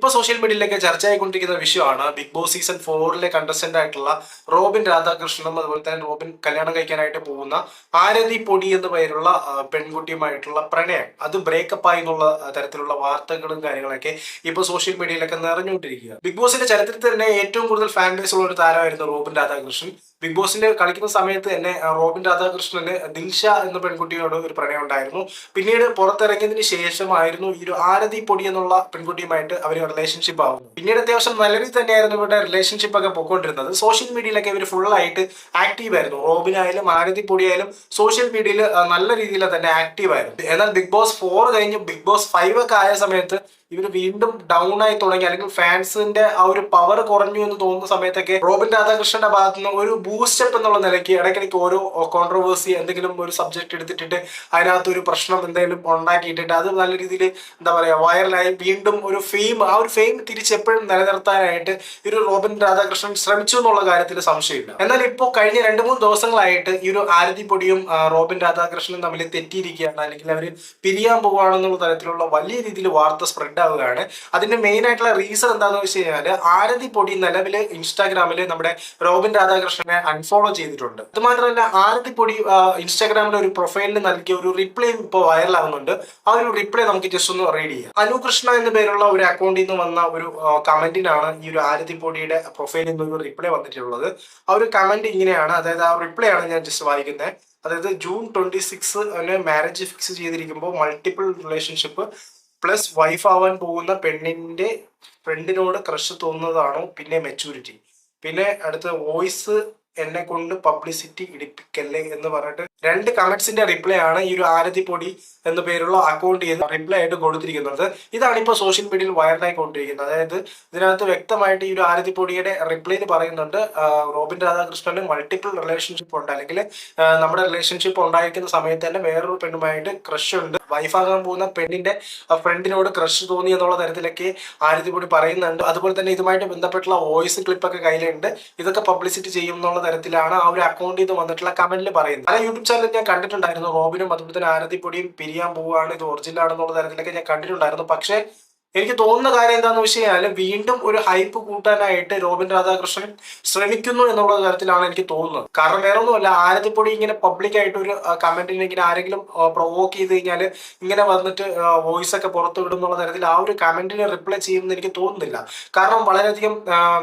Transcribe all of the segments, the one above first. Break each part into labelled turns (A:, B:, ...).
A: ഇപ്പൊ സോഷ്യൽ മീഡിയയിലൊക്കെ ചർച്ചയായിക്കൊണ്ടിരിക്കുന്ന വിഷയമാണ്. Big Boss season four contestant ആയിട്ടുള്ള റോബിൻ രാധാകൃഷ്ണനും അതുപോലെ തന്നെ റോബിൻ കല്യാണം കഴിക്കാനായിട്ട് പോകുന്ന ആരതി പൊടി എന്ന പേരുള്ള പെൺകുട്ടിയുമായിട്ടുള്ള പ്രണയം. അത് ബ്രേക്കപ്പ് ആയി എന്നുള്ള തരത്തിലുള്ള വാർത്തകളും കാര്യങ്ങളൊക്കെ ഇപ്പൊ സോഷ്യൽ മീഡിയയിലൊക്കെ നിറഞ്ഞുകൊണ്ടിരിക്കുക ബിഗ് ബോസിന്റെ ചരിത്രത്തിൽ തന്നെ ഏറ്റവും കൂടുതൽ ഫാൻ ബേസ് ഉള്ള ഒരു താരമായിരുന്നു റോബിൻ രാധാകൃഷ്ണൻ. ബിഗ് ബോസിന്റെ കളിക്കുന്ന സമയത്ത് തന്നെ റോബിൻ രാധാകൃഷ്ണന് ദിൽഷ എന്ന പെൺകുട്ടിയോട് ഒരു പ്രണയം ഉണ്ടായിരുന്നു. പിന്നീട് പുറത്തിറങ്ങിയതിന് ശേഷമായിരുന്നു ഈ ഒരു ആരതി പൊടി എന്നുള്ള പെൺകുട്ടിയുമായിട്ട് അവർ റിലേഷൻഷിപ്പ് ആവുന്നത്. പിന്നീട് അത്യാവശ്യം നല്ല രീതിയിൽ തന്നെയായിരുന്നു ഇവരുടെ റിലേഷൻഷിപ്പ് ഒക്കെ പോയിക്കൊണ്ടിരുന്നത് സോഷ്യൽ മീഡിയയിലൊക്കെ ഇവർ ഫുൾ ആയിട്ട് ആക്റ്റീവ് ആയിരുന്നു. റോബിൻ ആയാലും ആരതി പൊടി ആയാലും സോഷ്യൽ മീഡിയയിൽ നല്ല രീതിയിൽ തന്നെ ആക്റ്റീവ് ആയിരുന്നു. എന്നാൽ ബിഗ് ബോസ് ഫോർ കഴിഞ്ഞ് ബിഗ് ബോസ് ഫൈവ് ഒക്കെ ആയ സമയത്ത് ഇവർ വീണ്ടും ഡൗൺ ആയി തുടങ്ങി. അല്ലെങ്കിൽ ഫാൻസിന്റെ ആ ഒരു പവർ കുറഞ്ഞു എന്ന് തോന്നുന്ന സമയത്തൊക്കെ റോബിൻ രാധാകൃഷ്ണന്റെ ഭാഗത്തുനിന്ന് ഒരു ബൂസ്റ്റപ്പ് എന്നുള്ള നിലയ്ക്ക് ഇടയ്ക്കിടയ്ക്ക് ഓരോ കോൺട്രവേഴ്സി എന്തെങ്കിലും ഒരു സബ്ജക്ട് എടുത്തിട്ടിട്ട് അതിനകത്ത് ഒരു പ്രശ്നം എന്തെങ്കിലും ഉണ്ടാക്കിയിട്ടിട്ട് അത് നല്ല രീതിയിൽ എന്താ പറയുക വൈറലായി വീണ്ടും ഒരു ഫെയിം ആ ഒരു ഫെയിം തിരിച്ചെപ്പോഴും നിലനിർത്താനായിട്ട് ഈ ഒരു റോബിൻ രാധാകൃഷ്ണൻ ശ്രമിച്ചു എന്നുള്ള കാര്യത്തിൽ സംശയമില്ല. എന്നാൽ ഇപ്പോൾ കഴിഞ്ഞ രണ്ട് മൂന്ന് ദിവസങ്ങളായിട്ട് ഈ ഒരു ആരതി പൊടിയും റോബിൻ രാധാകൃഷ്ണനും തമ്മിൽ തെറ്റിയിരിക്കുകയാണ്. അല്ലെങ്കിൽ അവർ പിരിയാൻ പോവുകയാണെന്നുള്ള തരത്തിലുള്ള വലിയ രീതിയിൽ വാർത്ത സ്പ്രെഡ് ആവുകയാണ്. അതിന്റെ മെയിൻ ആയിട്ടുള്ള റീസൺ എന്താണെന്ന് വെച്ച് കഴിഞ്ഞാൽ പൊടി നിലവിൽ ഇൻസ്റ്റാഗ്രാമിൽ നമ്മുടെ റോബിൻ രാധാകൃഷ്ണനെ അൺഫോളോ ചെയ്തിട്ടുണ്ട്. അത് മാത്രമല്ല ആരതിപ്പൊടി പൊടി ഇൻസ്റ്റാഗ്രാമിൽ ഒരു പ്രൊഫൈലിന് നൽകിയ ഒരു റിപ്ലൈ ഇപ്പോൾ വൈറലാകുന്നുണ്ട് ആ ഒരു റിപ്ലൈ നമുക്ക് ജസ്റ്റ് ഒന്ന് റീഡ് ചെയ്യാം. അനുകൃഷ്ണ എന്ന പേരുള്ള ഒരു അക്കൗണ്ടിൽ നിന്ന് വന്ന ഒരു കമന്റിനാണ് ഈ ഒരു ആരതിപ്പൊടിയുടെ പ്രൊഫൈലിൽ നിന്ന് ഒരു റിപ്ലൈ വന്നിട്ടുള്ളത്. ആ ഒരു കമന്റ് ഇങ്ങനെയാണ്. അതായത് ആ റിപ്ലൈ ആണ് ഞാൻ ജസ്റ്റ് വായിക്കുന്നത് അതായത് June twenty six marriage fix ചെയ്തിരിക്കുമ്പോൾ multiple relationship plus wife ആവാൻ പോകുന്ന പെണ്ണിന്റെ ഫ്രണ്ടിനോട് ക്രഷ് തോന്നുന്നതാണോ? പിന്നെ മെച്ചൂരിറ്റി പിന്നെ അടുത്ത വോയിസ് എന്നെ കൊണ്ട് പബ്ലിസിറ്റി ഇടിപ്പിക്കല്ലേ എന്ന് പറഞ്ഞിട്ട് രണ്ട് കമന്റ്സിന്റെ റിപ്ലൈ ആണ് ഈ ഒരു ആരതി പൊടി എന്ന പേരുള്ള അക്കൗണ്ട് ചെയ്ത് റിപ്ലൈ ആയിട്ട് കൊടുത്തിരിക്കുന്നത്. ഇതാണ് ഇപ്പോൾ സോഷ്യൽ മീഡിയയിൽ വൈറലായി കൊണ്ടിരിക്കുന്നത് അതായത് ഇതിനകത്ത് വ്യക്തമായിട്ട് ഈ ഒരു പൊടിയുടെ റിപ്ലൈയിൽ പറയുന്നുണ്ട് റോബിൻ രാധാകൃഷ്ണന് മൾട്ടിപ്പിൾ റിലേഷൻഷിപ്പ് ഉണ്ട്. അല്ലെങ്കിൽ നമ്മുടെ റിലേഷൻഷിപ്പ് ഉണ്ടായിരിക്കുന്ന സമയത്ത് തന്നെ വേറൊരു പെണ്ണുമായിട്ട് ക്രഷ് ഉണ്ട്. വൈഫാകാൻ പോകുന്ന പെണ്ണിന്റെ ഫ്രണ്ടിനോട് ക്രഷ് തോന്നി എന്നുള്ള തരത്തിലൊക്കെ ആരതി പൊടി പറയുന്നുണ്ട്. അതുപോലെ തന്നെ ഇതുമായിട്ട് ബന്ധപ്പെട്ടുള്ള വോയിസ് ക്ലിപ്പൊക്കെ കയ്യിലുണ്ട്. ഇതൊക്കെ പബ്ലിസിറ്റി ചെയ്യും എന്നുള്ള തരത്തിലാണ് ആ ഒരു അക്കൗണ്ടിൽ നിന്ന് വന്നിട്ടുള്ള കമന്റിൽ പറയുന്നത്. പല യൂട്യൂബ് ചാനലിൽ ഞാൻ കണ്ടിട്ടുണ്ടായിരുന്നു. റോബിനും അതുപോലെ തന്നെ ആരതിപ്പൊടിയും പിരിയാൻ പോവുകയാണ്. ഇത് ഒറിജിനൽ ആണെന്നുള്ള തരത്തിലൊക്കെ ഞാൻ കണ്ടിട്ടുണ്ടായിരുന്നു. പക്ഷേ എനിക്ക് തോന്നുന്ന കാര്യം എന്താണെന്ന് വെച്ച് കഴിഞ്ഞാൽ വീണ്ടും ഒരു ഹൈപ്പ് കൂട്ടാനായിട്ട് രോബിൻ രാധാകൃഷ്ണൻ ശ്രമിക്കുന്നു എന്നുള്ള തരത്തിലാണ് എനിക്ക് തോന്നുന്നത്. കാരണം വേറെ ഒന്നുമല്ല ആരതിപ്പൊടി ഇങ്ങനെ പബ്ലിക് ആയിട്ട് ഒരു കമന്റിന് ഇങ്ങനെ ആരെങ്കിലും പ്രൊവോക്ക് ചെയ്ത് കഴിഞ്ഞാൽ ഇങ്ങനെ വന്നിട്ട് വോയിസ് ഒക്കെ പുറത്തു വിടും എന്നുള്ള തരത്തിൽ ആ ഒരു കമന്റിനെ റിപ്ലൈ ചെയ്യുമെന്ന് എനിക്ക് തോന്നുന്നില്ല. കാരണം വളരെയധികം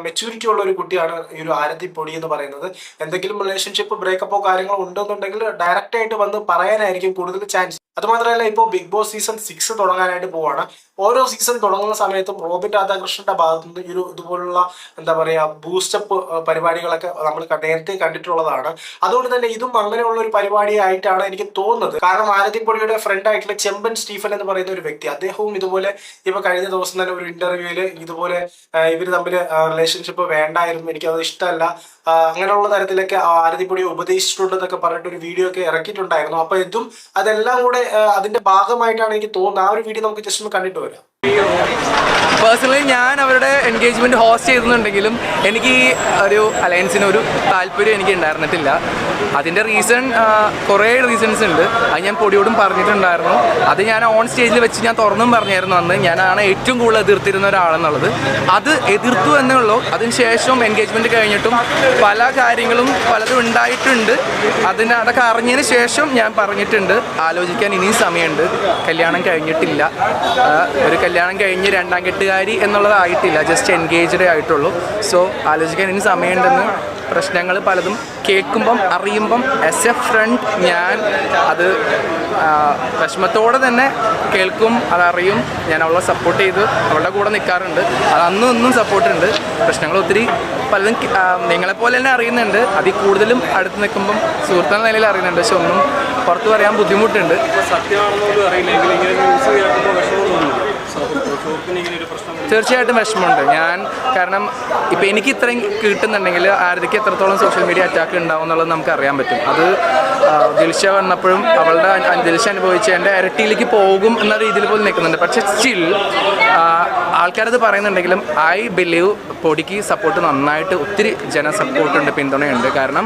A: മെച്യൂരിറ്റി ഉള്ള ഒരു കുട്ടിയാണ് ഈ ഒരു ആരതിപ്പൊടി എന്ന് പറയുന്നത്. എന്തെങ്കിലും റിലേഷൻഷിപ്പ് ബ്രേക്കപ്പോ കാര്യങ്ങളോ ഉണ്ടെന്നുണ്ടെങ്കിൽ ഡയറക്റ്റ് ആയിട്ട് വന്ന് പറയാനായിരിക്കും കൂടുതൽ ചാൻസ് അതുമാത്രമല്ല ഇപ്പോൾ ബിഗ് ബോസ് സീസൺ സിക്സ് തുടങ്ങാനായിട്ട് പോവാണ്. ഓരോ സീസൺ തുടങ്ങുന്ന സമയത്തും റോബിൻ രാധാകൃഷ്ണന്റെ ഭാഗത്തുനിന്ന് ഈ ഒരു ഇതുപോലുള്ള എന്താ പറയുക ബൂസ്റ്റപ്പ് പരിപാടികളൊക്കെ നമ്മൾ നേരത്തെ കണ്ടിട്ടുള്ളതാണ്. അതുകൊണ്ട് തന്നെ ഇതും അങ്ങനെയുള്ള ഒരു പരിപാടിയായിട്ടാണ് എനിക്ക് തോന്നുന്നത്. കാരണം ആരതിപ്പൊടിയുടെ ഫ്രണ്ട് ആയിട്ടുള്ള ചെമ്പൻ സ്റ്റീഫൻ എന്ന് പറയുന്ന ഒരു വ്യക്തി. അദ്ദേഹവും ഇതുപോലെ ഇപ്പൊ കഴിഞ്ഞ ദിവസം തന്നെ ഒരു ഇന്റർവ്യൂവിൽ ഇതുപോലെ ഇവർ തമ്മിൽ റിലേഷൻഷിപ്പ് വേണ്ടായിരുന്നു എനിക്കത് ഇഷ്ടമല്ല. അങ്ങനെയുള്ള തരത്തിലൊക്കെ ആരതിപ്പൊടി ഉപദേശിച്ചിട്ടുണ്ടെന്നൊക്കെ പറഞ്ഞിട്ട് ഒരു വീഡിയോ ഒക്കെ ഇറക്കിയിട്ടുണ്ടായിരുന്നു. അപ്പൊ ഇതും അതെല്ലാം കൂടെ അതിന്റെ ഭാഗമായിട്ടാണ് എനിക്ക് തോന്നുന്നത്. ആ ഒരു വീഡിയോ നമുക്ക് ജസ്റ്റ് ഒന്ന് കണ്ടിട്ട് വരാം.
B: പേഴ്സണലി ഞാൻ അവരുടെ എൻഗേജ്മെന്റ് ഹോസ്റ്റ് ചെയ്തെന്നുണ്ടെങ്കിലും എനിക്ക് ഒരു അലയൻസിന് ഒരു താല്പര്യം എനിക്ക് ഉണ്ടായിരുന്നിട്ടില്ല. അതിന്റെ റീസൺ കുറേ റീസൺസ് ഉണ്ട്. അത് ഞാൻ പൊടിയോടും പറഞ്ഞിട്ടുണ്ടായിരുന്നു. അത് ഞാൻ ഓൺ സ്റ്റേജിൽ വെച്ച് ഞാൻ തുറന്നും പറഞ്ഞായിരുന്നു അന്ന്. ഞാനാണ് ഏറ്റവും കൂടുതൽ എതിർത്തിരുന്ന ഒരാളെന്നുള്ളത്. അത് എതിർത്തു എന്നുള്ളൂ അതിനുശേഷം എൻഗേജ്മെന്റ് കഴിഞ്ഞിട്ടും പല കാര്യങ്ങളും പലതും ഉണ്ടായിട്ടുണ്ട്. അതിന് അതൊക്കെ അറിഞ്ഞതിന് ശേഷം ഞാൻ പറഞ്ഞിട്ടുണ്ട്. ആലോചിക്കാൻ ഇനിയും സമയമുണ്ട്. കല്യാണം കഴിഞ്ഞിട്ടില്ല. ഒരു കല്യാണം കഴിഞ്ഞ് രണ്ടാം കെട്ടുകാരി എന്നുള്ളതായിട്ടില്ല. ജസ്റ്റ് എൻഗേജ്ഡേ ആയിട്ടുള്ളൂ. സോ ആലോചിക്കാൻ ഇനി സമയമുണ്ടെന്ന് പ്രശ്നങ്ങൾ പലതും കേൾക്കുമ്പം അറിയുമ്പം എസ് എ ഫ്രണ്ട് ഞാൻ അത് വിഷമത്തോടെ തന്നെ കേൾക്കും അതറിയും. ഞാൻ അവളെ സപ്പോർട്ട് ചെയ്ത്. അവളുടെ കൂടെ നിൽക്കാറുണ്ട് അത് അന്നും ഇന്നും സപ്പോർട്ടുണ്ട് പ്രശ്നങ്ങൾ ഒത്തിരി പലതും നിങ്ങളെപ്പോലെ തന്നെ അറിയുന്നുണ്ട്. അതിൽ കൂടുതലും അടുത്ത് നിൽക്കുമ്പം സുഹൃത്തെന്ന നിലയിൽ അറിയുന്നുണ്ട്. പക്ഷെ ഒന്നും പുറത്ത് പറയാൻ ബുദ്ധിമുട്ടുണ്ട്.
C: സത്യമാണെന്നൊന്നും അറിയില്ല. ഇങ്ങനെ ന്യൂസ്
B: തീർച്ചയായിട്ടും വിഷമമുണ്ട്. ഞാൻ കാരണം ഇപ്പം എനിക്ക് ഇത്രയും കിട്ടുന്നുണ്ടെങ്കിൽ ആരതിക്ക് എത്രത്തോളം സോഷ്യൽ മീഡിയ അറ്റാക്ക് ഉണ്ടാവും എന്നുള്ളത് നമുക്ക് അറിയാൻ പറ്റും. അത് ദിൽഷ വന്നപ്പോഴും അവളുടെ ദിൽഷ അനുഭവിച്ച എന്റെ ഇരട്ടിയിലേക്ക് പോകും എന്ന രീതിയിൽ പോലും നിൽക്കുന്നുണ്ട്. പക്ഷെ സ്റ്റിൽ ആൾക്കാരത് പറയുന്നുണ്ടെങ്കിലും ഐ ബിലീവ് പൊടിക്ക് സപ്പോർട്ട് നന്നായിട്ട് ഒത്തിരി ജന സപ്പോർട്ടുണ്ട് പിന്തുണയുണ്ട്. കാരണം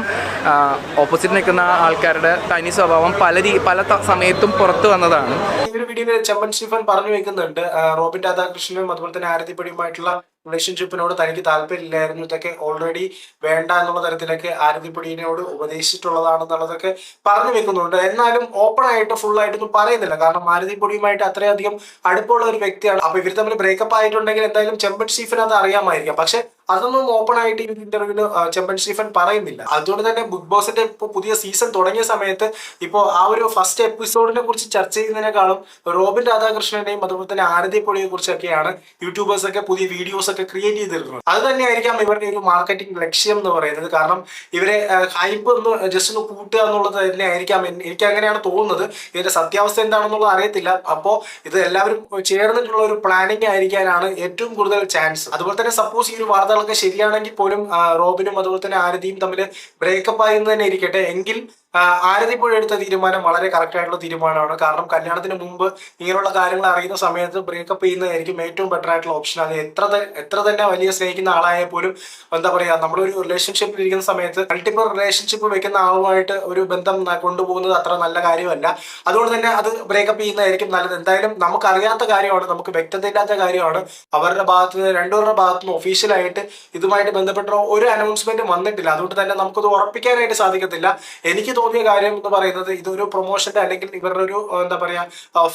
B: ഓപ്പോസിറ്റ് നിൽക്കുന്ന ആൾക്കാരുടെ തനി സ്വഭാവം പല പല സമയത്തും പുറത്തു വന്നതാണ്.
A: ഈ ഒരു വീഡിയോയിൽ ചെമ്മൻ സ്റ്റീഫൻ പറഞ്ഞു വെക്കുന്നുണ്ട്. റോബിൻ രാധാകൃഷ്ണനും അതുപോലെ തന്നെ ആരതിപ്പടിയുമായിട്ടുള്ള റിലേഷൻഷിപ്പിനോട് തനിക്ക് താല്പര്യമില്ലായിരുന്നു. ഇതൊക്കെ ഓൾറെഡി വേണ്ട എന്നുള്ള തരത്തിലൊക്കെ ആരതിപ്പടിയോട് ഉപദേശിച്ചിട്ടുള്ളതാണെന്നുള്ളതൊക്കെ പറഞ്ഞു വെക്കുന്നുണ്ട്. എന്നാലും ഓപ്പൺ ആയിട്ട് ഫുൾ ആയിട്ടൊന്നും പറയുന്നില്ല. കാരണം ആരതിപ്പൊടിയുമായിട്ട് അത്രയധികം അടുപ്പമുള്ള ഒരു വ്യക്തിയാണ്. അപ്പൊ ഇവർ തമ്മിൽ ബ്രേക്കപ്പ് ആയിട്ടുണ്ടെങ്കിൽ എന്തായാലും ചെമ്പൻ ഷീഫിന് അത് അറിയാമായിരിക്കാം. പക്ഷെ അതൊന്നും ഓപ്പൺ ആയിട്ട് ഈ ഇന്റർവ്യൂവിന് ചെമ്പൻ സ്റ്റീഫൻ പറയുന്നില്ല. അതുകൊണ്ട് തന്നെ ബിഗ് ബോസിന്റെ ഇപ്പോൾ പുതിയ സീസൺ തുടങ്ങിയ സമയത്ത് ഇപ്പോൾ ആ ഒരു ഫസ്റ്റ് എപ്പിസോഡിനെ കുറിച്ച് ചർച്ച ചെയ്യുന്നതിനേക്കാളും റോബിൻ രാധാകൃഷ്ണനെയും അതുപോലെ തന്നെ ആരതി പൊളിയെ കുറിച്ചൊക്കെയാണ് യൂട്യൂബേഴ്സ് ഒക്കെ പുതിയ വീഡിയോസ് ഒക്കെ ക്രിയേറ്റ് ചെയ്തിരുന്നത്. അത് തന്നെയായിരിക്കാം ഇവരുടെ ഒരു മാർക്കറ്റിംഗ് ലക്ഷ്യം എന്ന് പറയുന്നത്. കാരണം ഇവരെ ഹൈപ്പ് ഒന്ന് ജസ്റ്റ് ഒന്ന് കൂട്ടുക എന്നുള്ളത് തന്നെ ആയിരിക്കാം എനിക്ക് അങ്ങനെയാണ് തോന്നുന്നത്. ഇതിന്റെ സത്യാവസ്ഥ എന്താണെന്നുള്ളത് അറിയത്തില്ല. അപ്പോൾ ഇത് എല്ലാവരും ചേർന്നിട്ടുള്ള ഒരു പ്ലാനിങ് ആയിരിക്കാനാണ് ഏറ്റവും കൂടുതൽ ചാൻസ് അതുപോലെ തന്നെ സപ്പോസ് ഈ ഒരു വാർത്തകളൊക്കെ ശരിയാണെങ്കിൽ പോലും റോബിനും അതുപോലെ തന്നെ ആരതിയും തമ്മിൽ ബ്രേക്കപ്പ് ആയി എന്ന് തന്നെ ഇരിക്കട്ടെ. എങ്കിൽ ആ, ആരതി ഇപ്പോൾ എടുത്ത തീരുമാനം വളരെ കറക്റ്റ് ആയിട്ടുള്ള തീരുമാനമാണ്. കാരണം കല്യാണത്തിന് മുമ്പ് ഇങ്ങനെയുള്ള കാര്യങ്ങൾ അറിയുന്ന സമയത്ത് ബ്രേക്കപ്പ് ചെയ്യുന്നതായിരിക്കും ഏറ്റവും ബെറ്റർ ആയിട്ടുള്ള ഓപ്ഷൻ അത് എത്ര എത്ര തന്നെ വലിയ സ്നേഹിക്കുന്ന ആളായാൽ പോലും എന്താ പറയാ നമ്മളൊരു റിലേഷൻഷിപ്പിൽ ഇരിക്കുന്ന സമയത്ത് മൾട്ടിപ്പിൾ റിലേഷൻഷിപ്പ് വെക്കുന്ന ആളുമായിട്ട് ഒരു ബന്ധം കൊണ്ടുപോകുന്നത് അത്ര നല്ല കാര്യമല്ല. അതുകൊണ്ട് തന്നെ അത് ബ്രേക്കപ്പ് ചെയ്യുന്നതായിരിക്കും നല്ലത്. എന്തായാലും നമുക്കറിയാത്ത കാര്യമാണ് നമുക്ക് വ്യക്തതയില്ലാത്ത കാര്യമാണ്. അവരുടെ ഭാഗത്ത് നിന്ന് രണ്ടുപേരുടെ ഭാഗത്തു നിന്ന് ഒഫീഷ്യലായിട്ട് ഇതുമായിട്ട് ബന്ധപ്പെട്ട ഒരു അനൗൺസ്മെന്റ് വന്നിട്ടില്ല. അതുകൊണ്ട് തന്നെ നമുക്കത് ഉറപ്പിക്കാനായിട്ട് സാധിക്കത്തില്ല. എനിക്ക് തോന്നിയ കാര്യം എന്ന് പറയുന്നത് ഇതൊരു പ്രൊമോഷന്റെ അല്ലെങ്കിൽ ഇവരുടെ ഒരു എന്താ പറയാ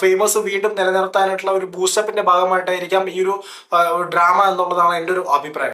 A: ഫേമസ് വീണ്ടും നിലനിർത്താനായിട്ടുള്ള ഒരു ബൂസ്റ്റപ്പിന്റെ ഭാഗമായിട്ടായിരിക്കാം ഈ ഒരു ഡ്രാമ എന്നുള്ളതാണ് എന്റെ ഒരു അഭിപ്രായം.